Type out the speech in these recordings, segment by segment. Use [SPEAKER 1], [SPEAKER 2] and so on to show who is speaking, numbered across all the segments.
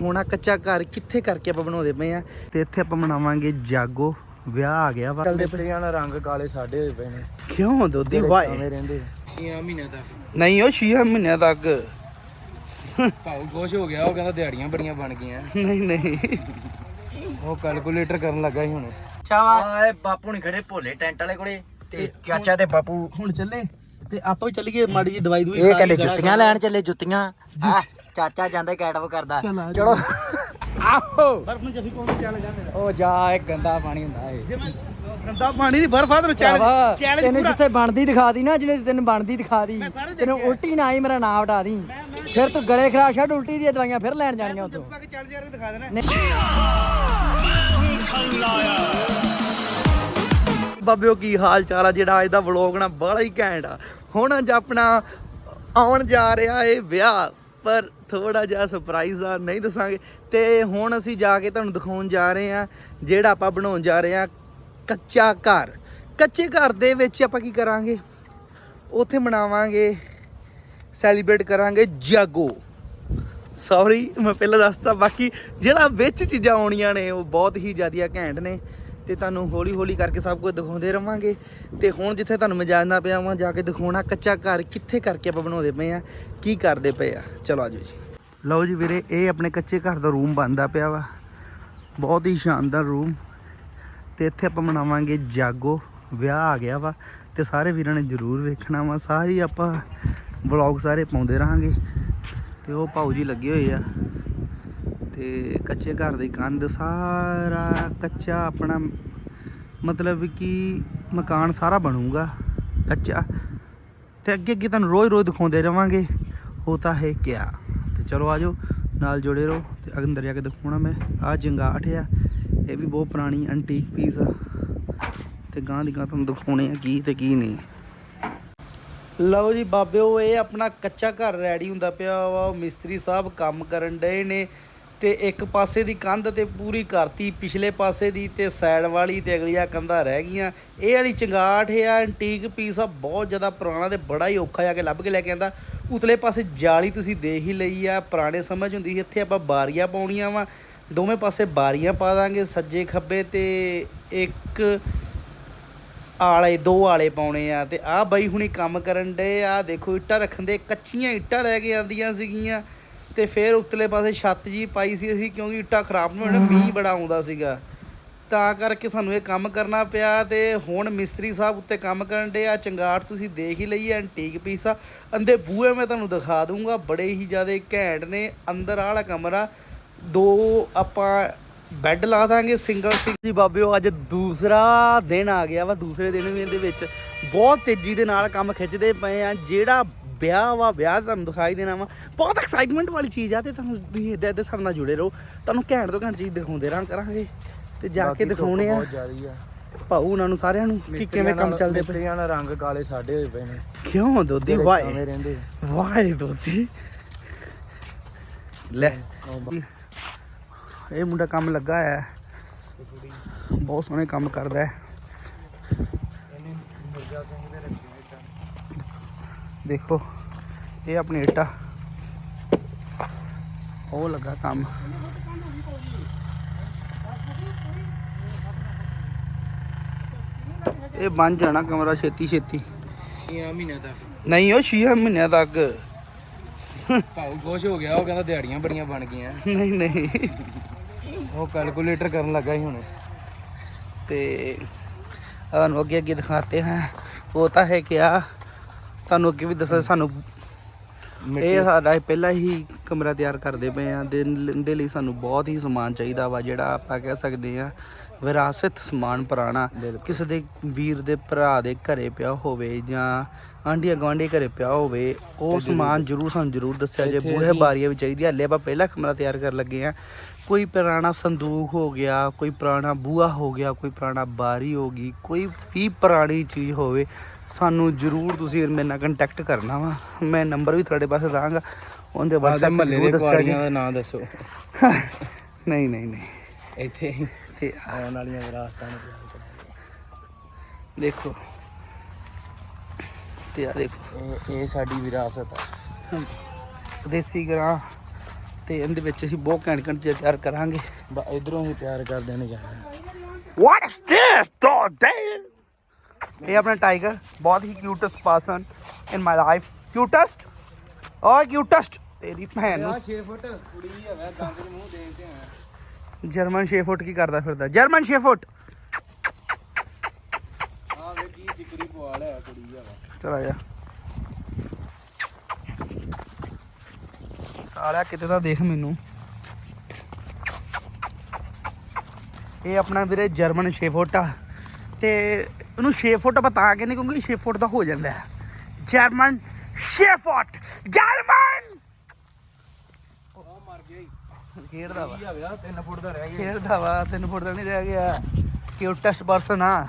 [SPEAKER 1] ਹੋਣਾ ਕੱਚਾ ਘਰ ਕਿੱਥੇ ਕਰਕੇ ਆਪਾਂ ਬਣਾਉਂਦੇ ਪਏ ਆ ਤੇ ਇੱਥੇ ਆਪਾਂ ਬਣਾਵਾਂਗੇ ਜਾਗੋ। ਵਿਆਹ ਆ ਗਿਆ ਵਾ।
[SPEAKER 2] ਮਿਸਤਰੀਆਂ ਨਾਲ ਰੰਗ ਕਾਲੇ ਸਾਡੇ ਹੋਏ ਪਏ ਨੇ।
[SPEAKER 1] ਕਿਉਂ ਦੋਦੀ ਵਾਏ?
[SPEAKER 2] ਰਹਿੰਦੇ 6 ਮਹੀਨਿਆਂ ਤੱਕ।
[SPEAKER 1] ਨਹੀਂ ਉਹ 6 ਮਹੀਨਿਆਂ ਤੱਕ।
[SPEAKER 2] ਭਾਉ ਖੁਸ਼ ਹੋ ਗਿਆ ਉਹ ਕਹਿੰਦਾ ਦਿਹਾੜੀਆਂ ਬੜੀਆਂ ਬਣ ਗਈਆਂ।
[SPEAKER 1] ਨਹੀਂ ਨਹੀਂ।
[SPEAKER 2] ਉਹ ਕੈਲਕੂਲੇਟਰ ਕਰਨ ਲੱਗਾ ਸੀ ਹੁਣ।
[SPEAKER 1] ਚਾਵਾ।
[SPEAKER 2] ਆਏ ਬਾਪੂ ਨਹੀਂ ਖੜੇ ਭੋਲੇ ਟੈਂਟ ਵਾਲੇ ਕੋਲੇ ਤੇ ਚਾਚਾ ਤੇ ਬਾਪੂ।
[SPEAKER 1] ਹੁਣ ਚੱਲੇ। ਤੇ ਆਪਾਂ ਵੀ ਚੱਲੀਏ ਮਾੜੀ ਜੀ ਦਵਾਈ ਦੂਈ
[SPEAKER 3] ਇਹ ਕਹਿੰਦੇ ਜੁੱਤੀਆਂ ਲੈਣ ਚੱਲੇ ਜੁੱਤੀਆਂ। ਆ ਚਾਚਾ ਜਾਂਦਾ ਕੈਟਵ ਕਰਦਾ। ਚਲੋ
[SPEAKER 1] ਆਹੋ। ਬਰਫ ਨੂੰ ਜਫੀ ਪਾਉਣ ਚੱਲ ਜਾ ਮੇਰਾ
[SPEAKER 2] ਉਹ ਜਾ ਇਹ ਗੰਦਾ ਪਾਣੀ ਹੁੰਦਾ ਏ
[SPEAKER 1] ਜੇ ਮੈਂ ਗੰਦਾ ਪਾਣੀ ਨਹੀਂ ਬਰਫ ਆ ਤੈਨੂੰ ਚੈਲੰਜ ਚੈਲੰਜ
[SPEAKER 3] ਤੈਨੂੰ ਜਿੱਥੇ ਬਣਦੀ ਦਿਖਾ ਦੀ ਨਾ ਜਿਹੜੇ ਤੈਨੂੰ ਬਣਦੀ ਦਿਖਾ ਦੀ
[SPEAKER 1] ਸਾਰੇ
[SPEAKER 3] ਤੈਨੂੰ ਉਲਟੀ ਨਾ ਆਈ ਮੇਰਾ ਨਾਂ ਵਟਾ ਦੀ। ਫਿਰ ਤੂੰ ਗਲੇ ਖਰਾਬ ਛੱਡ ਉਲਟੀ ਦੀਆਂ ਦਵਾਈਆਂ ਫਿਰ ਲੈਣ ਜਾਣੀਆਂ ਉੱਥੋਂ।
[SPEAKER 1] ਪੱਕ ਚੈਲੰਜ ਕਰਕੇ ਦਿਖਾ ਦੇਣਾ।
[SPEAKER 3] ਨਹੀਂ।
[SPEAKER 1] ਬਾਬਿਓ ਕੀ ਹਾਲ ਚਾਲ ਆ? ਜਿਹੜਾ ਅੱਜ ਦਾ ਵਲੌਗ ਨਾ ਬੜਾ ਹੀ ਘੈਂਟ ਆ। ਹੁਣ ਅੱਜ ਆਪਣਾ ਆਉਣ ਜਾ ਰਿਹਾ ਏ ਵਿਆਹ। ਪਰ ਥੋੜਾ ਜਿਹਾ ਸਰਪ੍ਰਾਈਜ਼ ਆ, ਨਹੀਂ ਦੱਸਾਂਗੇ। ਤੇ ਹੁਣ ਅਸੀਂ ਜਾ ਕੇ ਤੁਹਾਨੂੰ ਦਿਖਾਉਣ ਜਾ ਰਹੇ ਆ ਜਿਹੜਾ ਆਪਾਂ ਬਣਾਉਣ ਜਾ ਰਹੇ ਆ ਕੱਚਾ ਘਰ। ਕੱਚੇ ਘਰ ਦੇ ਵਿੱਚ ਆਪਾਂ ਕੀ ਕਰਾਂਗੇ? ਉੱਥੇ ਮਨਾਵਾਂਗੇ ਸੈਲੀਬ੍ਰੇਟ ਕਰਾਂਗੇ ਜਾਗੋ। ਸੌਰੀ ਮੈਂ ਪਹਿਲਾਂ ਦੱਸਤਾ, ਬਾਕੀ ਜਿਹੜਾ ਵਿੱਚ ਚੀਜ਼ਾਂ ਆਉਣੀਆਂ ਨੇ, ਉਹ ਬਹੁਤ ਹੀ ਜ਼ਿਆਦੀਆਂ ਘੈਂਟ ਨੇ। ਤੇ ਤੁਹਾਨੂੰ ਹੌਲੀ ਹੌਲੀ ਕਰਕੇ ਸਭ ਕੁਝ ਦਿਖਾਉਂਦੇ ਰਵਾਂਗੇ। ਤੇ ਹੁਣ ਜਿੱਥੇ ਤੁਹਾਨੂੰ ਮੈਂ ਜਾਣਦਾ ਪਿਆ ਵਾਂ, ਜਾ ਕੇ ਦਿਖਾਉਣਾ ਕੱਚਾ ਘਰ ਕਿੱਥੇ ਕਰਕੇ ਆਪਾਂ ਬਣਾਉਂਦੇ ਪਏ ਆ, ਕੀ ਕਰਦੇ ਪਏ ਆ। ਚਲੋ ਆਜੋ ਜੀ। ਲਓ ਜੀ ਵੀਰੇ, ਇਹ ਆਪਣੇ ਕੱਚੇ ਘਰ ਦਾ ਰੂਮ ਬਣਦਾ ਪਿਆ ਵਾ। ਬਹੁਤ ਹੀ ਸ਼ਾਨਦਾਰ ਰੂਮ ਤੇ ਇੱਥੇ ਆਪਾਂ ਮਨਾਵਾਂਗੇ ਜਾਗੋ। ਵਿਆਹ ਆ ਗਿਆ ਵਾ ਤੇ ਸਾਰੇ ਵੀਰਾਂ ਨੇ ਜ਼ਰੂਰ ਵੇਖਣਾ ਵਾ। ਸਾਰੀ ਆਪਾਂ ਵਲੌਗ ਸਾਰੇ ਪਾਉਂਦੇ ਰਹਾਂਗੇ। ਤੇ ਉਹ ਭਾਊ ਜੀ ਲੱਗੇ ਹੋਏ ਆ। ਤੇ ਕੱਚੇ ਘਰ ਦੀ ਕੰਧ, ਸਾਰਾ ਕੱਚਾ ਆਪਣਾ ਮਤਲਬ ਕਿ ਮਕਾਨ ਸਾਰਾ ਬਣੂਗਾ, ਕੱਚਾ। ਤੇ ਅੱਗੇ ਅੱਗੇ ਤੁਹਾਨੂੰ ਰੋਜ਼ ਰੋਜ਼ ਦਿਖਾਉਂਦੇ ਰਵਾਂਗੇ ਹੋਤਾ ਹੈ ਕਿਆ। ਤੇ ਚਲੋ ਆਜੋ ਨਾਲ ਜੁੜੇ ਰਹੋ ਤੇ ਅੰਦਰ ਜਾ ਕੇ ਦਿਖਾਉਣਾ ਮੈਂ। ਆ ਜੰਗਾਠ ਆ, ਇਹ ਵੀ ਬਹੁਤ ਪੁਰਾਣੀ ਐਂਟੀਕ ਪੀਸ ਆ। ਤੇ ਗਾਂ ਦੀ ਗਾਂ ਤੁਹਾਨੂੰ ਦਿਖਾਉਣੇ ਆ ਕੀ ਤੇ ਕੀ ਨਹੀਂ। ਲਓ ਜੀ ਬਾਬਿਓ, ਇਹ ਆਪਣਾ ਕੱਚਾ ਘਰ ਰੈਡੀ ਹੁੰਦਾ ਪਿਆ ਵਾ। ਉਹ ਮਿਸਤਰੀ ਸਾਹਿਬ ਕੰਮ ਕਰਨ ਡਏ ਨੇ। ਤੇ ਇੱਕ ਪਾਸੇ ਦੀ ਕੰਧ ਤੇ ਪੂਰੀ ਕਰਤੀ ਪਿਛਲੇ ਪਾਸੇ ਦੀ ਤੇ ਸਾਈਡ ਵਾਲੀ ਤੇ ਅਗਲੀਆਂ ਕੰਧਾਂ ਰਹਿ ਗਈਆਂ। ਇਹ ਵਾਲੀ ਚੰਗਾਠ ਆ ਐਂਟੀਕ ਪੀਸ ਆ, ਬਹੁਤ ਜ਼ਿਆਦਾ ਪੁਰਾਣਾ ਤੇ ਬੜਾ ਹੀ ਔਖਾ ਜਾ ਕੇ ਲੱਭ ਕੇ ਲੈ ਕੇ ਆਂਦਾ। ਉਤਲੇ ਪਾਸੇ ਜਾਲੀ ਤੁਸੀਂ ਦੇਖ ਹੀ ਲਈ ਆ, ਪੁਰਾਣੇ ਸਮਝ ਹੁੰਦੀ ਸੀ, ਇੱਥੇ ਆਪਾਂ ਬਾਰੀਆਂ ਪਾਉਣੀਆਂ ਵਾ। ਦੋਵੇਂ ਪਾਸੇ ਬਾਰੀਆਂ ਪਾ ਦਾਂਗੇ, ਸੱਜੇ ਖੱਬੇ ਤੇ ਇੱਕ ਆਲੇ, ਦੋ ਆਲੇ ਪਾਉਣੇ ਆ। ਤੇ ਆਹ ਬਾਈ ਹੁਣੀ ਕੰਮ ਕਰਨ ਡੇ ਆ, ਦੇਖੋ ਇੱਟਾਂ ਰੱਖਣ ਦੇ, ਕੱਚੀਆਂ ਇੱਟਾਂ ਲੈ ਕੇ ਆਂਦੀਆਂ ਸੀਗੀਆਂ। ਤੇ ਫਿਰ ਉੱਤਲੇ ਪਾਸੇ ਛੱਤ ਜੀ ਪਾਈ ਸੀ ਅਸੀਂ ਕਿਉਂਕਿ ਇੱਟਾਂ ਖਰਾਬ ਨੂੰ ਹੋਣਾ ਮੀਂਹ ਬੜਾ ਆਉਂਦਾ ਸੀਗਾ। ਤਾਂ ਕਰਕੇ ਸਾਨੂੰ ਇਹ ਕੰਮ ਕਰਨਾ ਪਿਆ ਤੇ ਹੁਣ ਮਿਸਤਰੀ ਸਾਹਿਬ ਉੱਤੇ ਕੰਮ ਕਰਨ ਡੇ ਆ। ਚੰਗਾਟ ਤੁਸੀਂ ਦੇਖ ਹੀ ਲਈ ਐਂਟੀਕ ਪੀਸ ਆ। ਅੰਦੇ ਬੂਹੇ ਮੈਂ ਤੁਹਾਨੂੰ ਦਿਖਾ ਦੂੰਗਾ ਬੜੇ ਹੀ ਜ਼ਿਆਦਾ ਘੈਂਟ ਨੇ। ਅੰਦਰ ਆਹ ਵਾਲਾ ਕਮਰਾ ਦੋ ਆਪਾਂ ਬੈੱਡ ਲਾ ਦਾਂਗੇ ਸਿੰਗਲ ਸਿੰਗਲ ਜੀ ਬਾਬਿਓ ਅੱਜ ਦੂਸਰਾ ਦਿਨ ਆ ਗਿਆ ਵਾ ਦੂਸਰੇ ਦਿਨ ਵੀ ਇਹਦੇ ਵਿੱਚ ਬਹੁਤ ਤੇਜ਼ੀ ਦੇ ਨਾਲ ਕੰਮ ਖਿੱਚਦੇ ਪਏ ਆ। ਜਿਹੜਾ ਵਿਆਹ ਵਾ ਵਿਆਹ ਤੁਹਾਨੂੰ ਦਿਖਾਈ ਦੇਣਾ ਵਾ। ਬਹੁਤ ਐਕਸਾਈਟਮੈਂਟ ਵਾਲੀ ਚੀਜ਼ ਆ ਤੇ ਤੁਹਾਨੂੰ ਤੁਸੀਂ ਇੱਦਾਂ ਇੱਦਾਂ ਸਾਡੇ ਨਾਲ ਜੁੜੇ ਰਹੋ। ਤੁਹਾਨੂੰ ਘੈਂਟ ਤੋਂ ਘੈਂਟ ਚੀਜ਼ ਦਿਖਾਉਂਦੇ ਰਾਂ ਕਰਾਂਗੇ ਤੇ ਜਾ ਕੇ ਦਿਖਾਉਣੇ ਆ।
[SPEAKER 2] ਬਹੁਤ ਜ਼ਿਆਦੀ ਆ।
[SPEAKER 1] ਭਾਊ ਉਹਨਾਂ ਨੂੰ ਸਾਰਿਆਂ ਨੂੰ ਕਿ ਕਿਵੇਂ ਕੰਮ ਚੱਲਦੇ ਪਏ।
[SPEAKER 2] ਮਿਸਤਰੀਆਂ ਨਾਲ ਰੰਗ ਕਾਲੇ ਸਾਡੇ ਹੋਏ ਪਏ ਨੇ।
[SPEAKER 1] ਕਿਉਂ ਦੋਦੀ? Y Y ਦੋਦੀ। ਲੈ। ਇਹ ਮੁੰਡਾ ਕੰਮ ਲੱਗਾ ਹੈ ਬਹੁਤ ਸੋਹਣੇ ਕੰਮ ਕਰਦਾ ਹੈ।
[SPEAKER 2] ਇਹਨੇ ਮਿਰਜ਼ਾ ਸਿੰਘ ਦੇ ਰੱਖੇ।
[SPEAKER 1] ਦੇਖੋ ਇਹ ਆਪਣੀ ਇੱਟਾ। ਉਹ ਲੱਗਾ ਕੰਮ। ਇਹ ਬਣ ਜਾਣਾ ਕਮਰਾ ਛੇਤੀ ਛੇਤੀ।
[SPEAKER 2] 6 ਮਹੀਨਿਆਂ ਤੱਕ।
[SPEAKER 1] ਨਹੀਂ ਉਹ 6 ਮਹੀਨਿਆਂ ਤੱਕ।
[SPEAKER 2] ਭਾਉ ਖੁਸ਼ ਹੋ ਗਿਆ ਉਹ ਕਹਿੰਦਾ ਦਿਹਾੜੀਆਂ ਬੜੀਆਂ ਬਣ ਗਈਆਂ।
[SPEAKER 1] ਨਹੀਂ ਨਹੀਂ।
[SPEAKER 2] ਉਹ ਕੈਲਕੂਲੇਟਰ ਕਰਨ ਲੱਗਾ ਸੀ ਹੁਣ।
[SPEAKER 1] ਤੇ ਤੁਹਾਨੂੰ ਅੱਗੇ ਅੱਗੇ ਦਿਖਾਤੇ ਹਾਂ। ਉਹ ਤਾਂ ਹੈ ਕਿਆ ਤੁਹਾਨੂੰ ਅੱਗੇ ਵੀ ਦੱਸਿਆ ਸਾਨੂੰ ਇਹ ਸਾਡਾ ਪਹਿਲਾਂ ਹੀ ਕਮਰਾ ਤਿਆਰ ਕਰਦੇ ਪਏ ਆ ਦੇ ਦੇ ਲਈ ਸਾਨੂੰ ਬਹੁਤ ਹੀ ਸਮਾਨ ਚਾਹੀਦਾ ਵਾ ਜਿਹੜਾ ਆਪਾਂ ਕਹਿ ਸਕਦੇ ਆ ਵਿਰਾਸਤ ਸਮਾਨ ਪੁਰਾਣਾ। ਕਿਸੇ ਦੇ ਵੀਰ ਦੇ ਭਰਾ ਦੇ ਘਰੇ ਪਿਆ ਹੋਵੇ ਜਾਂ ਆਂਢੀਆਂ ਗੁਆਂਢੀ ਘਰੇ ਪਿਆ ਹੋਵੇ ਉਹ ਸਮਾਨ ਜ਼ਰੂਰ ਸਾਨੂੰ ਜ਼ਰੂਰ ਦੱਸਿਆ ਜੇ ਬੂਹੇ ਬਾਰੀਆਂ ਵੀ ਚਾਹੀਦੀ ਹਲੇ ਆਪਾਂ ਪਹਿਲਾ ਕਮਰਾ ਤਿਆਰ ਕਰਨ ਲੱਗੇ ਆ। ਕੋਈ ਪੁਰਾਣਾ ਸੰਦੂਕ ਹੋ ਗਿਆ ਕੋਈ ਪੁਰਾਣਾ ਬੂਹਾ ਹੋ ਗਿਆ ਕੋਈ ਪੁਰਾਣਾ ਬਾਰੀ ਹੋ ਗਈ ਕੋਈ ਵੀ ਪੁਰਾਣੀ ਚੀਜ਼ ਹੋਵੇ ਸਾਨੂੰ ਜ਼ਰੂਰ ਤੁਸੀਂ ਮੇਰੇ ਨਾਲ ਕੰਟੈਕਟ ਕਰਨਾ ਵਾ। ਮੈਂ ਨੰਬਰ ਵੀ ਤੁਹਾਡੇ ਪਾਸੇ ਦਾਂਗਾ ਉਹਦੇ WhatsApp ਤੇ ਜ਼ਰੂਰ
[SPEAKER 2] ਦੇ
[SPEAKER 1] ਦੱਸਿਆ ਜੀ।
[SPEAKER 2] ਦਾ ਦੱਸੋ।
[SPEAKER 1] ਨਹੀਂ ਨਹੀਂ ਨਹੀਂ।
[SPEAKER 2] ਇੱਥੇ
[SPEAKER 1] ਤੇ
[SPEAKER 2] ਆਉਣ ਵਾਲੀਆਂ ਵਿਰਾਸਤਾਂ ਨੂੰ।
[SPEAKER 1] ਦੇਖੋ। ਤੇ ਆ ਦੇਖੋ।
[SPEAKER 2] ਇਹ ਸਾਡੀ ਵਿਰਾਸਤ ਆ।
[SPEAKER 1] ਦੇਸੀ ਗਰਾਂ ਤੇ ਇਹਦੇ ਵਿੱਚ ਅਸੀਂ ਬਹੁਤ ਘੈਂਟ ਘੈਂਟ ਚੀਜ਼ਾਂ ਤਿਆਰ ਕਰਾਂਗੇ।
[SPEAKER 2] ਇਧਰੋਂ ਹੀ ਤਿਆਰ ਕਰ ਦੇਣੇ ਚਾਹੀਦੇ
[SPEAKER 1] What is this, Dale? ਇਹ ये अपना टाइगर बहुत ही cutest person in my life cutest और
[SPEAKER 2] क्यूटेस्ट तेरी भैन जर्मन छे फुट की करता फिर
[SPEAKER 1] जर्मन छे फुट चला जा। सारा कितने
[SPEAKER 2] का देख मैनू। ये अपना भी जर्मन छे
[SPEAKER 1] फुट ਆ ਉਹਨੂੰ ਛੇ ਫੁੱਟ ਬਤਾ ਕੇ ਨਹੀਂ ਕਿਉਂਕਿ 6 ਫੁੱਟ ਦਾ ਹੋ ਜਾਂਦਾ ਹੈ। German shepherd German!
[SPEAKER 2] ਆ ਮਰ ਗਿਆ ਹੀ
[SPEAKER 1] ਖੇਡਦਾ ਵਾ।
[SPEAKER 2] ਕੀ ਹੈਗਾ 3 ਫੁੱਟ ਦਾ ਰਹਿ ਗਿਆ।
[SPEAKER 1] ਖੇਡਦਾ ਵਾ 3 ਫੁੱਟ ਦਾ ਨਹੀਂ ਰਹਿ ਗਿਆ। ਕਿਊਟੈਸਟ ਪਰਸਨ ਆ।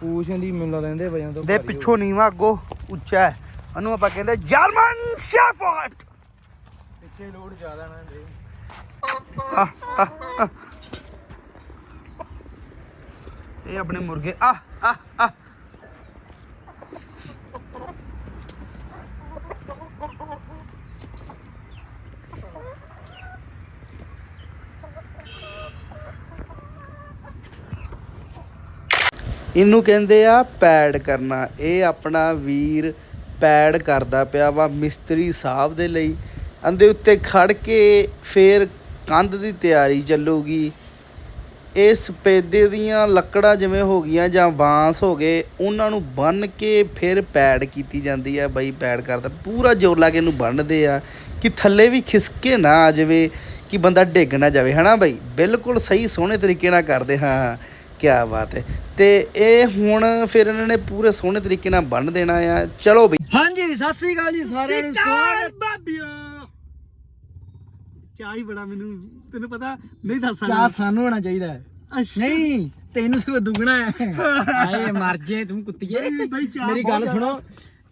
[SPEAKER 2] ਪੂਛ ਦੀ ਮੈਨੂੰ ਲੈਂਦੇ ਵਜਨ ਤੋਂ
[SPEAKER 1] ਦੇ ਪਿੱਛੋਂ ਨੀਵਾ ਅੱਗੋਂ ਉੱਚਾ ਹੈ। ਉਹਨੂੰ ਆਪਾਂ ਕਹਿੰਦੇ ਜਰਮਨ ਸ਼ੇਫਰਡ
[SPEAKER 2] ਪਿੱਛੇ ਲੋਡ ਜ਼ਿਆਦਾ ਨਾ ਦੇ।
[SPEAKER 1] ਇਹ ਆਪਣੇ ਮੁਰਗੇ ਆ ਆ ਆ ਇਹਨੂੰ ਕਹਿੰਦੇ ਆ ਪੈਡ ਕਰਨਾ। ਇਹ ਆਪਣਾ ਵੀਰ ਪੈਡ ਕਰਦਾ ਪਿਆ ਵਾ ਮਿਸਤਰੀ ਸਾਹਿਬ ਦੇ ਲਈ। ਅੰਦੇ ਉੱਤੇ ਖੜ ਕੇ ਫੇਰ ਕੰਧ ਦੀ ਤਿਆਰੀ ਚੱਲੂਗੀ। ਇਹ ਸਪੇਦੇ ਦੀਆਂ ਲੱਕੜਾਂ ਜਿਵੇਂ ਹੋ ਗਈਆਂ ਜਾਂ ਬਾਂਸ ਹੋ ਗਏ ਉਹਨਾਂ ਨੂੰ ਬੰਨ ਕੇ ਫਿਰ ਪੈਡ ਕੀਤੀ ਜਾਂਦੀ ਆ ਬਈ ਪੈਡ ਕਰਦਾ। ਪੂਰਾ ਜ਼ੋਰ ਲਾ ਕੇ ਇਹਨੂੰ ਬੰਨਦੇ ਆ ਕਿ ਥੱਲੇ ਵੀ ਖਿਸਕੇ ਨਾ ਆ ਜਾਵੇ ਕਿ ਬੰਦਾ ਡਿੱਗ ਨਾ ਜਾਵੇ। ਹਨਾ ਬਈ? ਬਿਲਕੁਲ ਸਹੀ ਸੋਹਣੇ ਤਰੀਕੇ ਨਾਲ ਕਰਦੇ ਹਾਂ। ਕੀ ਬਾਤ ਹੈ। ਤੇ ਇਹ ਹੁਣ ਫਿਰ ਇਹਨਾਂ ਨੇ ਪੂਰੇ ਸੋਹਣੇ ਤਰੀਕੇ ਨਾਲ ਬੰਨ ਦੇਣਾ ਆ। ਚਲੋ ਬਈ।
[SPEAKER 3] ਹਾਂਜੀ ਸਤਿ ਸ੍ਰੀ ਅਕਾਲ ਜੀ ਸਾਰਿਆਂ ਨੂੰ। ਸਵਾਗਤ।
[SPEAKER 1] ਬਾਬਿਓ ਚਾਹ ਹੀ ਬੜਾ ਮੈਨੂੰ ਤੈਨੂੰ ਪਤਾ ਨਹੀਂ ਦੱਸ
[SPEAKER 3] ਚਾਹ ਸਾਨੂੰ ਹੋਣਾ ਚਾਹੀਦਾ ਹੈ। ਨਹੀਂ ਤੈਨੂੰ ਸਗੋਂ ਦੁੱਗਣਾ ਹੈ। ਹਾਏ ਮਰ ਜੇ ਤੂੰ ਕੁੱਤੀਏ।
[SPEAKER 1] ਬਈ ਚਾਹ
[SPEAKER 3] ਮੇਰੀ
[SPEAKER 1] ਬਹੁਤ
[SPEAKER 3] ਗੱਲ ਸੁਣੋ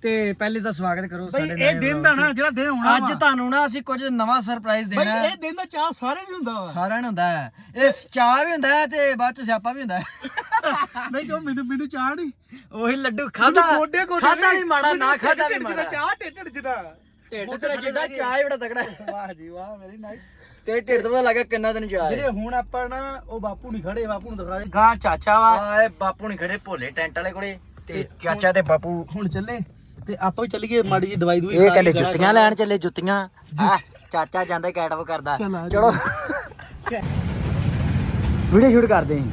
[SPEAKER 3] ਤੇ ਪਹਿਲੇ ਤਾਂ ਸਵਾਗਤ ਕਰੋ
[SPEAKER 1] ਬਈ
[SPEAKER 3] ਸਾਡੇ
[SPEAKER 1] ਇਹ
[SPEAKER 3] ਨਵੇਂ
[SPEAKER 1] ਦਿਨ ਦਾ ਨਾ। ਜਿਹੜਾ ਦਿਨ ਹੋਣਾ
[SPEAKER 3] ਅੱਜ ਤੁਹਾਨੂੰ ਨਾ ਅਸੀਂ ਕੁਝ ਨਵਾਂ ਸਰਪ੍ਰਾਈਜ਼
[SPEAKER 1] ਬਈ
[SPEAKER 3] ਦੇਣਾ ਹੈ।
[SPEAKER 1] ਇਹ ਦਿਨ ਦਾ ਚਾਹ ਸਾਰੇ ਨਹੀਂ ਹੁੰਦਾ ਵਾ।
[SPEAKER 3] ਸਾਰਿਆਂ ਨੂੰ ਹੁੰਦਾ ਹੈ। ਇਹ ਚਾਹ ਵੀ ਹੁੰਦਾ ਹੈ ਤੇ ਬਾਅਦ ਚ ਸਿਆਪਾ ਵੀ ਹੁੰਦਾ ਹੈ।
[SPEAKER 1] ਨਹੀਂ ਕਿਉਂ? ਮੈਨੂੰ ਮੈਨੂੰ ਚਾਹ ਨਹੀਂ।
[SPEAKER 3] ਉਹੀ ਲੱਡੂ ਖਾਦਾ ਖਾਦਾ ਵੀ ਮਾੜਾ ਨਾ ਖਾਦਾ ਵੀ ਮਾੜਾ।
[SPEAKER 1] ਚਾਹ ਢਿੱਡ ਜਿਹੜਾ
[SPEAKER 3] ਢਿੱਡ ਤੇਰਾ ਜਿੱਡਾ ਚਾਹ ਹੀ ਬੜਾ ਤਕੜਾ
[SPEAKER 1] ਵਾਹ ਜੀ ਵਾਹ ਵੈਰੀ ਨਾਈਸ
[SPEAKER 3] ਤੇਰੇ ਢਿੱਡ ਤੋਂ ਪਤਾ ਲੱਗਾ ਕਿੰਨਾ ਤੈਨੂੰ ਚਾਹ ਹੈ
[SPEAKER 1] ਵੀਰੇ ਹੁਣ ਆਪਾਂ ਨਾ ਉਹ ਬਾਪੂ ਨਹੀਂ ਖੜੇ ਬਾਪੂ ਨੂੰ ਦਿਖਾ ਦੇ। ਗਾਂ ਚਾਚਾ ਵਾ।
[SPEAKER 3] ਆਏ ਬਾਪੂ ਨਹੀਂ ਖੜੇ ਭੋਲੇ ਟੈਂਟ ਵਾਲੇ ਕੋਲੇ। ਤੇ ਚਾਚਾ ਤੇ ਬਾਪੂ।
[SPEAKER 1] ਹੁਣ ਚੱਲੇ। ਤੇ ਆਪਾਂ ਵੀ ਚੱਲੀਏ ਮਾੜੀ ਜੀ ਦਵਾਈ ਦੂਈ
[SPEAKER 3] ਇਹ ਕਹਿੰਦੇ ਜੁੱਤੀਆਂ ਲੈਣ ਚੱਲੇ ਜੁੱਤੀਆਂ। ਚਾਚਾ ਜਾਂਦਾ ਕੈਟਅਪ ਕਰਦਾ।
[SPEAKER 1] ਚੱਲ ਆ
[SPEAKER 3] ਚਲੋ। ਵੀਡੀਓ ਸ਼ੂਟ ਕਰਦੇ। ਆਂ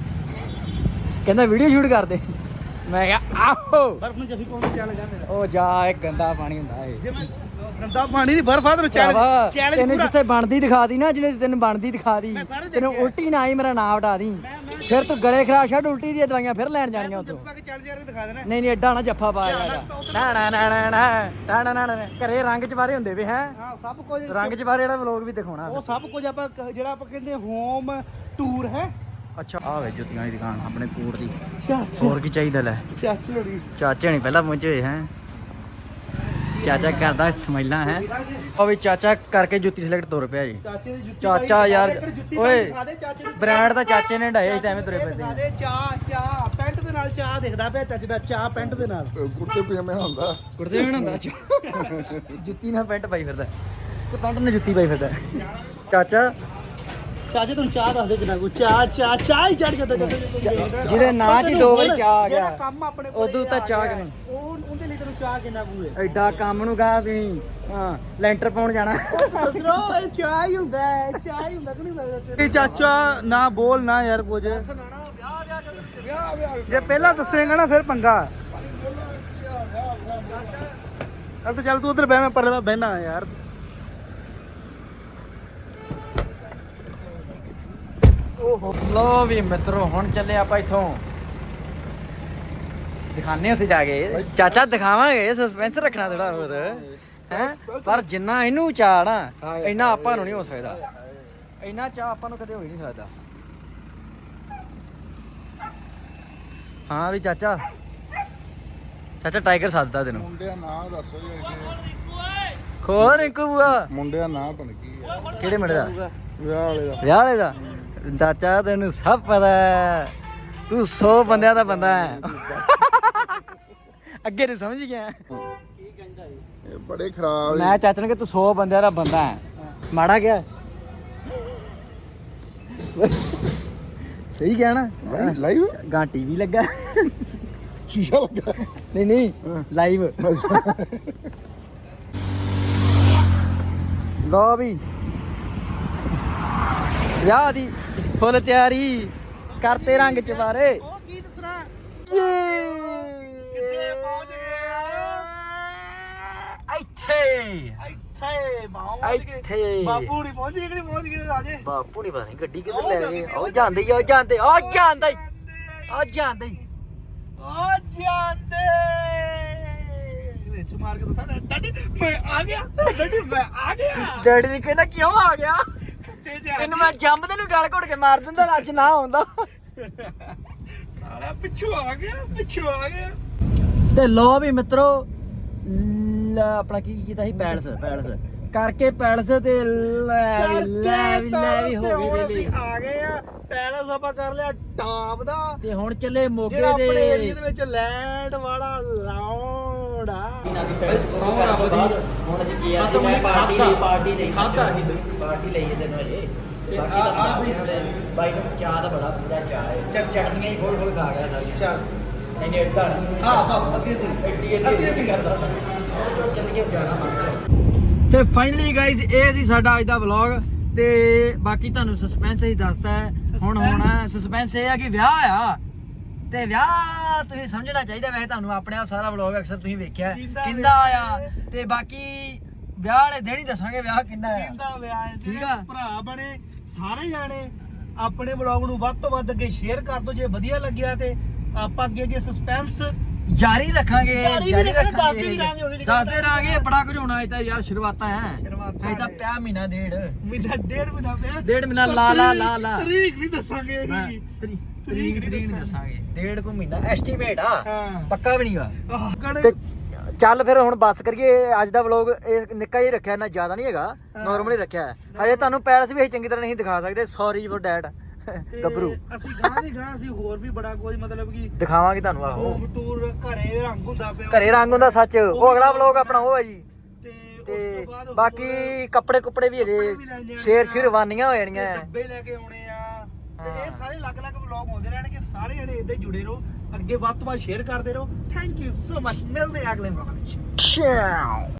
[SPEAKER 3] ਕਹਿੰਦਾ ਵੀਡੀਓ ਸ਼ੂਟ ਕਰਦੇ। ਮੈਂ ਕਿਹਾ ਆਹੋ।
[SPEAKER 1] ਬਰਫ ਨੂੰ ਜਫੀ ਪਾਉਣ ਚੱਲ ਜਾ ਮੇਰਾ।
[SPEAKER 3] ਉਹ ਜਾ ਇਹ ਗੰਦਾ ਪਾਣੀ ਹੁੰਦਾ ਏ
[SPEAKER 1] ਜੇ ਮੈਂ ਗੰਦਾ ਪਾਣੀ ਨਹੀਂ ਬਰਫ ਆ ਤੈਨੂੰ
[SPEAKER 3] ਭਰਾਵਾ,
[SPEAKER 1] ਚੈਲੰਜ ਚੈਲੰਜ
[SPEAKER 3] ਤੈਨੂੰ
[SPEAKER 1] ਪੂਰਾ।
[SPEAKER 3] ਜਿੱਥੇ ਬਣਦੀ ਦਿਖਾ ਦੀ ਨਾ ਜਿਹੜੇ ਤੈਨੂੰ ਬਣਦੀ ਦਿਖਾ ਦੀ
[SPEAKER 1] ਮੈਂ ਸਾਰੇ
[SPEAKER 3] ਤੈਨੂੰ
[SPEAKER 1] ਆ।
[SPEAKER 3] ਉਲਟੀ ਨਾ ਆਈ ਮੇਰਾ ਨਾਮ ਹਟਾ ਦੀ। ਫਿਰ ਤੂੰ ਗਲੇ ਖਰਾਬ ਛੱਡ ਉਲਟੀ ਦੀਆਂ ਦਵਾਈਆਂ ਫਿਰ ਲੈਣ ਜਾਣੀਆਂ ਉੱਥੋਂ।
[SPEAKER 1] ਪਾ ਕੇ ਚੱਲ ਜਾ ਕੇ ਦਿਖਾ ਦੇਣਾ।
[SPEAKER 3] ਨਹੀਂ ਨਹੀਂ ਐਡਾ ਨਾ ਜੱਫਾ ਪਾਇਆ ਜਾ। ਨਾ ਨਾ ਨਾ ਨਾ ਨਾ ਨਾ ਨਾ ਨਾ ਨਾ ਘਰੇ ਰੰਗ ਚਵਾਰੇ ਹੁੰਦੇ ਵੇ ਹੈ?
[SPEAKER 1] ਹਾਂ ਸਭ ਕੁਝ
[SPEAKER 3] ਰੰਗ ਚਵਾਰੇ ਵਾਲਾ ਵਲੋਗ ਵੀ ਦਿਖਾਉਣਾ।
[SPEAKER 1] ਉਹ ਸਭ ਕੁਝ ਆਪਾਂ ਕ- ਜਿਹੜਾ ਆਪਾਂ ਕਹਿੰਦੇ ਹੋਮ ਟੂਰ ਹੈ?
[SPEAKER 3] ਅੱਛਾ। ਆ ਵੇ ਜੁੱਤੀਆਂ ਦੀ ਦੁਕਾਨ ਆਪਣੇ ਕੋਟ ਦੀ।
[SPEAKER 1] ਚਾਚੀ।
[SPEAKER 3] ਹੋਰ ਕੀ ਚਾਹੀਦਾ ਲੈ?
[SPEAKER 1] ਚਾਚੀ ਹੋਣੀ
[SPEAKER 3] ਚਾਚੇ ਨਹੀਂ ਪਹਿਲਾਂ ਪਹੁੰਚੇ ਹੋਏ ਹੈ। ਚਾਚਾ ਕਰਦਾ ਸਮੈਲਾਂ ਹੈ। ਉਹ ਵੀ ਚਾਚਾ ਕਰਕੇ ਜੁੱਤੀ ਸਿਲੈਕਟ ਤੁਰ ਪਿਆ ਜੀ।
[SPEAKER 1] ਚਾਚੇ ਦੀ ਜੁੱਤੀ
[SPEAKER 3] ਚਾਚਾ
[SPEAKER 1] ਪਾਈ,
[SPEAKER 3] ਯਾਰ, ਓਏ,
[SPEAKER 1] ਦਿਖਾ ਦੇ ਚਾਚੇ ਨੂੰ।
[SPEAKER 3] ਬ੍ਰਾਂਡ ਢਾਏ ਤਾਂ ਐਵੇਂ ਤੁਰੇ
[SPEAKER 1] ਇਹ
[SPEAKER 3] ਫਿਰਦੇ
[SPEAKER 1] ਦਿਖਾ
[SPEAKER 3] ਆ।
[SPEAKER 1] ਦੇ ਚਾਹ ਚਾਹ ਪੈਂਟ ਦੇ ਨਾਲ ਚਾਹ ਦਿਖਦਾ ਪਿਆ ਚਾਚੇ ਦਾ ਚਾਹ ਪੈਂਟ ਦੇ ਨਾਲ।
[SPEAKER 4] ਕੁੜਤੇ ਪਜਾਮੇ ਹੁੰਦਾ।
[SPEAKER 3] ਕੁੜਤੇ ਵੀ ਹੁੰਦਾ ਜੁੱਤੀ ਨਾਲ ਪੈਂਟ ਪਾਈ ਫਿਰਦਾ। ਤੇ ਪੈਂਟ ਨਾਲ ਜੁੱਤੀ ਪਾਈ ਫਿਰਦਾ। ਚਾਚਾ
[SPEAKER 1] ਚਾਚੇ ਤੁਹਾਨੂੰ ਚਾਹ ਦੱਸ ਦੇ ਕਿੰਨਾ ਕੁ ਚਾਹ ਚਾਹ ਚਾਹ ਹੀ ਚੜ ਜਾਂਦਾ ਜਦੋਂ
[SPEAKER 3] ਜਿਹਦੇ ਨਾਂ 'ਚ ਹੀ ਦੋ ਵਾਰੀ ਚਾਹ ਆ ਗਿਆ।
[SPEAKER 1] ਜਿਹੜਾ ਕੰਮ ਆਪਣੇ ਕੋਲੇ
[SPEAKER 3] ਉਦੋਂ ਤਾਂ
[SPEAKER 1] ਆ
[SPEAKER 3] ਚਾਹ
[SPEAKER 1] ਗਿਆ,
[SPEAKER 3] ਕਿਵੇਂ?
[SPEAKER 1] ਉਹ ਉਹਦੇ ਲਈ ਤੈਨੂੰ ਚਾਹ ਕਿੰਨਾ ਕੁ ਹੈ
[SPEAKER 3] ਐਡਾ ਕੰਮ ਨੂੰ ਗਾ ਤੁਸੀਂ। ਹਾਂ ਲੈਂਟਰ ਪਾਉਣ ਜਾਣਾ।
[SPEAKER 1] ਬ్రో ਇਹ ਚਾਹ ਹੀ ਹੁੰਦਾ ਹੈ ਚਾਹ ਹੀ ਹੁੰਦਾ ਕਿ ਨਹੀਂ ਇਹ ਚਾਚਾ ਨਾ ਬੋਲ ਨਾ ਯਾਰ ਕੁਝ। ਜੇ ਪਹਿਲਾਂ ਦੱਸੇਗਾ ਨਾ ਫਿਰ ਪੰਗਾ। ਚੱਲ ਤਾਂ ਚੱਲ ਤੂੰ ਉਧਰ ਬਹਿ ਮੈਂ ਪਰਲੇ ਬਹਿਣਾ ਯਾਰ।
[SPEAKER 3] ਲੋ ਵੀ ਮਿੱਤਰੋ ਹੁਣ ਚੱਲੇ ਆਪਾਂ ਇੱਥੋਂ। ਦਿਖਾਣੇ ਉੱਥੇ ਜਾ ਕੇ। ਚਾਚਾ ਦਿਖਾਵਾਂਗੇ। ਸਸਪੈਂਸ ਰੱਖਣਾ ਥੋੜਾ ਹੋਰ ਹੈ ਪਰ ਜਿੰਨਾ ਇਹਨੂੰ ਚਾਹ ਨਾ ਇੰਨਾ ਆਪਾਂ ਨੂੰ ਨਹੀਂ ਹੋ ਸਕਦਾ। ਇੰਨਾ ਚਾਹ ਆਪਾਂ ਨੂੰ ਕਦੇ ਹੋ ਹੀ ਨਹੀਂ ਸਕਦਾ। ਹਾਂ ਵੀ ਚਾਚਾ। ਚਾਚਾ ਟਾਈਗਰ ਸੱਦਦਾ ਤੈਨੂੰ।
[SPEAKER 4] ਮੁੰਡਿਆ ਨਾਂ ਦੱਸੋ ਯਾਰ
[SPEAKER 3] ਖੋਲ ਰਿੰਕੂ ਬੂਆ।
[SPEAKER 4] ਮੁੰਡਿਆ ਨਾਂ ਬਣ ਕੀ
[SPEAKER 3] ਕਿਹੜੇ ਮੁੰਡੇ ਦਾ?
[SPEAKER 4] ਵਿਆਹ ਵਾਲੇ ਦਾ।
[SPEAKER 3] ਵਿਆਹ ਵਾਲੇ ਦਾ? ਚਾਚਾ ਤੈਨੂੰ ਸਭ ਪਤਾ ਹੈ। ਤੂੰ 100 ਬੰਦਿਆਂ ਦਾ ਬੰਦਾ ਹੈ। ਅੱਗੇ ਨੂੰ ਸਮਝ ਗਿਆ।
[SPEAKER 4] ਇਹ ਬੜੇ ਖਰਾਬ
[SPEAKER 3] ਮੈਂ ਚਾਚਾ ਨੂੰ ਕਿ ਤੂੰ 100 ਬੰਦਿਆਂ ਦਾ ਬੰਦਾ ਹੈ। ਮਾੜਾ ਗਿਆ ਸਹੀ ਗਿਆ ਨਾ।
[SPEAKER 4] ਲਾਈਵ
[SPEAKER 3] ਗਾਂ ਟੀਵੀ ਲੱਗਾ।
[SPEAKER 4] ਸ਼ੀਸ਼ਾ ਲੱਗਾ।
[SPEAKER 3] ਨਹੀਂ ਨਹੀਂ ਲਾਈਵ ਲੋ ਵੀ। ਵਿਆਹ ਦੀ ਫੁੱਲ ਤਿਆਰੀ ਕਰਤੇ ਰੰਗ ਚਵਾਰੇ
[SPEAKER 1] ਉਹ ਕੀ ਦੱਸਣਾ?
[SPEAKER 3] ਕਿੱਥੇ
[SPEAKER 1] ਪਹੁੰਚ
[SPEAKER 3] ਇੱਥੇ।
[SPEAKER 1] ਇੱਥੇ ਪਹੁੰਚ ਗਏ।
[SPEAKER 3] ਇੱਥੇ।
[SPEAKER 1] ਬਾਪੂ ਨਹੀਂ ਪਹੁੰਚ ਗਏ ਕਿ ਨਹੀਂ ਪਹੁੰਚ ਗਏ ਰਾਜੇ?
[SPEAKER 3] ਬਾਪੂ ਨਹੀਂ ਪਤਾ ਨਹੀਂ ਗੱਡੀ ਕਿੱਧਰ ਲੈ ਗਏ। ਉਹ ਜਾਂਦੇ ਹੀ ਉਹ ਜਾਂਦੇ ਉਹ ਜਾਂਦੇ ਹੀ, ਉਹ ਜਾਂਦੇ ਹੀ।
[SPEAKER 1] ਆ ਜਾਂਦੇ ਵਿੱਚ ਮਾਰ ਕੇ ਦੱਸਾਂ ਡੈਡੀ ਮੈਂ ਆ ਗਿਆ। ਡੈਡੀ ਮੈਂ ਆ ਗਿਆ।
[SPEAKER 3] ਡੈਡੀ ਨੇ ਕਹਿੰਦਾ ਕਿਉਂ ਆ ਗਿਆ?
[SPEAKER 1] ਤੇ ਜਾ
[SPEAKER 3] ਇਹਨੂੰ ਮੈਂ ਜੰਮਦੇ ਨੂੰ ਗਲ ਘੁੱਟ ਕੇ ਮਾਰ ਦਿੰਦਾ ਅੱਜ ਨਾ ਆਉਂਦਾ।
[SPEAKER 1] ਸਾਲਾ ਪਿੱਛੋਂ ਆ ਗਿਆ ਪਿੱਛੋਂ ਆ ਗਿਆ।
[SPEAKER 3] ਤੇ ਲੋ ਵੀ ਮਿੱਤਰੋ ਲ- ਆਪਣਾ ਕੀ ਕੀਤਾ ਸੀ? ਪੈਲਸ ਪੈਲਸ ਕਰਕੇ ਪੈਲਸ ਤੇ ਲੈ ਵੀ ਲੈ ਵੀ ਲੈ ਵੀ ਹੋ ਗਈ ਵੇਲੀ
[SPEAKER 1] ਆ ਗਏ ਆ। ਪੈਲਸ ਆਪਾਂ ਕਰ ਲਿਆ ਟਾਪ ਦਾ।
[SPEAKER 3] ਤੇ ਹੁਣ ਚੱਲੇ ਮੋਗੇ
[SPEAKER 1] ਜਿਹੜਾ ਆਪਣੇ
[SPEAKER 3] ਦੇ
[SPEAKER 1] ਏਰੀਆ ਦੇ ਵਿੱਚ ਲੈਂਡ ਵਾਲਾ ਲਾਉਂਡ ਆ।
[SPEAKER 3] ਹੁਣ ਅਸੀਂ ਕੀ ਅਸੀਂ ਮੈਂ ਪਾਰਟੀ ਲਈ ਪਾਰਟੀ ਲਈ
[SPEAKER 1] ਸੀ ਬਈ।
[SPEAKER 3] ਪਾਰਟੀ ਲਈ ਇਹਦੇ ਨੂੰ ਅਜੇ
[SPEAKER 1] ਤੇ
[SPEAKER 3] ਬਾਕੀ
[SPEAKER 1] ਆ-
[SPEAKER 3] ਤਾਂ
[SPEAKER 1] ਆ ਵੀ-
[SPEAKER 3] ਬਾਈ ਨੂੰ ਚਾਹ ਦਾ ਬੜਾ ਪੂਰਾ ਚਾਹ ਹੈ ਚੜ ਚੜਨੀਆਂ ਹੀ ਖੋਲ ਖੋਲ ਖਾ ਗਿਆ ਸਾਰੀਆਂ।
[SPEAKER 1] ਚੱਲ।
[SPEAKER 3] ਨਹੀਂ ਨਹੀਂ ਨਹੀਂ।
[SPEAKER 1] ਹਾਂ ਹਾਂ ਅੱਗੇ ਤੇ
[SPEAKER 3] ਐਡੀ
[SPEAKER 1] ਅੱਗੇ ਨਹੀਂ ਕਰਦਾ
[SPEAKER 3] ਉਹ ਚੱਲੀਏ ਜਾਣਾ ਤੇ ਫਾਈਨਲੀ ਗਾਇਜ਼ ਇਹ ਸੀ ਸਾਡਾ ਅੱਜ ਦਾ ਵਲੌਗ ਤੇ ਬਾਕੀ ਤੁਹਾਨੂੰ ਸਸਪੈਂਸ ਹੀ ਦੱਸਦਾ ਹੈ। ਹੁਣ ਸਸਪੈਂਸ ਇਹ ਆ ਕਿ ਵਿਆਹ ਆ। ਤੇ ਵਿਆਹ ਤੁਸੀਂ ਸਮਝਣਾ ਚਾਹੀਦਾ ਵੈਸੇ ਤੁਹਾਨੂੰ ਆਪਣੇ ਆਪ ਸਾਰਾ ਵਲੌਗ ਅਕਸਰ ਤੁਸੀਂ ਵੇਖਿਆ।
[SPEAKER 1] ਕਿੰਦਾ
[SPEAKER 3] ਕਿੰਦਾ ਆ। ਤੇ ਬਾਕੀ ਵਿਆਹ ਵਾਲੇ ਦਿਨ ਹੀ ਦੱਸਾਂਗੇ ਵਿਆਹ ਕਿੰਦਾ ਆ।
[SPEAKER 1] ਕਹਿੰਦਾ ਵਿਆਹ ਹੈ?
[SPEAKER 3] ਠੀਕ ਆ।
[SPEAKER 1] ਭਰਾ ਬਣੇ ਸਾਰੇ ਜਾਣੇ ਆਪਣੇ ਬਲੌਗ ਨੂੰ ਵੱਧ ਤੋਂ ਵੱਧ ਅੱਗੇ ਸ਼ੇਅਰ ਕਰ ਦਿਓ। ਜੇ ਵਧੀਆ ਲੱਗਿਆ ਤੇ ਆਪਾਂ ਅੱਗੇ ਅੱਗੇ ਸਸਪੈਂਸ
[SPEAKER 3] ਜਾਰੀ ਰੱਖਾਂਗੇ
[SPEAKER 1] ਜਾਰੀ ਵੀ ਰੱਖਾਂਗੇ, ਦੱਸਦੇ ਵੀ ਹੌਲੀ ਹੌਲੀ
[SPEAKER 3] ਦੱਸਦੇ ਰਹਾਂਗੇ ਬੜਾ ਕੁਝ ਹੋਣਾ ਇਹ ਤਾਂ ਯਾਰ ਸ਼ੁਰੂਆਤਾਂ ਹੈ।
[SPEAKER 1] ਸ਼ੁਰੂਆਤਾਂ
[SPEAKER 3] ਇਹ ਤਾਂ
[SPEAKER 1] ਨੇ।
[SPEAKER 3] ਪਿਆ ਮਹੀਨਾ ਡੇਢ।
[SPEAKER 1] ਮਹੀਨਾ ਡੇਢ ਮਹੀਨਾ ਪਿਆ।
[SPEAKER 3] ਡੇਢ ਮਹੀਨਾ ਲਾ ਲਾ ਲਾ ਲਾ।
[SPEAKER 1] ਤਰੀਕ ਨਹੀਂ ਦੱਸਾਂਗੇ ਅਸੀਂ।
[SPEAKER 3] ਤਰੀਕ
[SPEAKER 1] ਨਹੀਂ
[SPEAKER 3] ਦੱਸਾਂਗੇ। ਡੇਢ ਕੁ ਮਹੀਨਾ ਐਸਟੀਮੇਟ ਆ। ਪੱਕਾ ਵੀ ਨਹੀਂਗਾ। ਤੇ ਚੱਲ ਫਿਰ ਹੁਣ ਬੱਸ ਕਰੀਏ ਅੱਜ ਦਾ ਵਲੌਗ ਇਹ ਨਿੱਕਾ ਜਿਹਾ ਰੱਖਿਆ ਨਾ ਜ਼ਿਆਦਾ ਨਹੀਂ ਹੈਗਾ। ਨਾਰਮਲੀ ਰੱਖਿਆ ਹੈ। ਹਜੇ ਤੁਹਾਨੂੰ ਪੈਲਸ ਵੀ ਅਸੀਂ ਚੰਗੀ ਤਰ੍ਹਾਂ ਨਹੀਂ ਦਿਖਾ ਸਕਦੇ ਸੌਰੀ ਫॉर ਡੈਡ
[SPEAKER 1] ਤੇ
[SPEAKER 3] ਗੱਭਰੂ।
[SPEAKER 1] ਅਸੀਂ ਗਾਂ ਵੀ ਗਾਂ ਅਸੀਂ ਹੋਰ ਵੀ ਬੜਾ ਕੁਝ ਮਤਲਬ ਕਿ
[SPEAKER 3] ਦਿਖਾਵਾਂਗੇ ਤੁਹਾਨੂੰ ਆਹੋ।
[SPEAKER 1] ਹੋਮ ਟੂਰ ਘਰੇ ਰੰਗ ਹੁੰਦਾ ਪਿਆ।
[SPEAKER 3] ਘਰੇ ਰੰਗ ਹੁੰਦਾ ਸੱਚ। ਉਹ ਅਗਲਾ ਵਲੌਗ ਆਪਣਾ ਉਹ ਹੈ ਜੀ।
[SPEAKER 1] ਤੇ ਉਸ
[SPEAKER 3] ਤੇ
[SPEAKER 1] ਤੋਂ ਬਾਅਦ ਹੋਰ
[SPEAKER 3] ਬਾਕੀ ਕੱਪੜੇ ਕੁੱਪੜੇ ਵੀ
[SPEAKER 1] ਕੱਪੜੇ
[SPEAKER 3] ਹਜੇ
[SPEAKER 1] ਵੀ ਲੈ ਜਾਣੇ
[SPEAKER 3] ਸ਼ੇਰ
[SPEAKER 1] ਆ।
[SPEAKER 3] ਸ਼ਿਰਵਾਨੀਆਂ ਹੋ ਜਾਣੀਆਂ
[SPEAKER 1] ਤੇ
[SPEAKER 3] ਹੈ।
[SPEAKER 1] ਡੱਬੇ ਲੈ ਕੇ ਆਉਣੇ ਆ। ਤੇ
[SPEAKER 3] ਹਾਂ।
[SPEAKER 1] ਇਹ ਸਾਰੇ ਅਲੱਗ-ਅਲੱਗ ਵਲੌਗ ਆਉਂਦੇ ਰਹਿਣਗੇ। ਸਾਰੇ ਜਣੇ ਇਦਾਂ ਹੀ ਜੁੜੇ ਰਹੋ। ਅੱਗੇ ਵੱਧ ਤੋਂ ਵੱਧ ਸ਼ੇਅਰ ਕਰਦੇ ਰਹੋ। ਥੈਂਕ ਯੂ ਸੋ ਮਚ ਮਿਲਦੇ ਆ ਅਗਲੇ ਵਲੌਗ ਵਿੱਚ।
[SPEAKER 3] Ciao.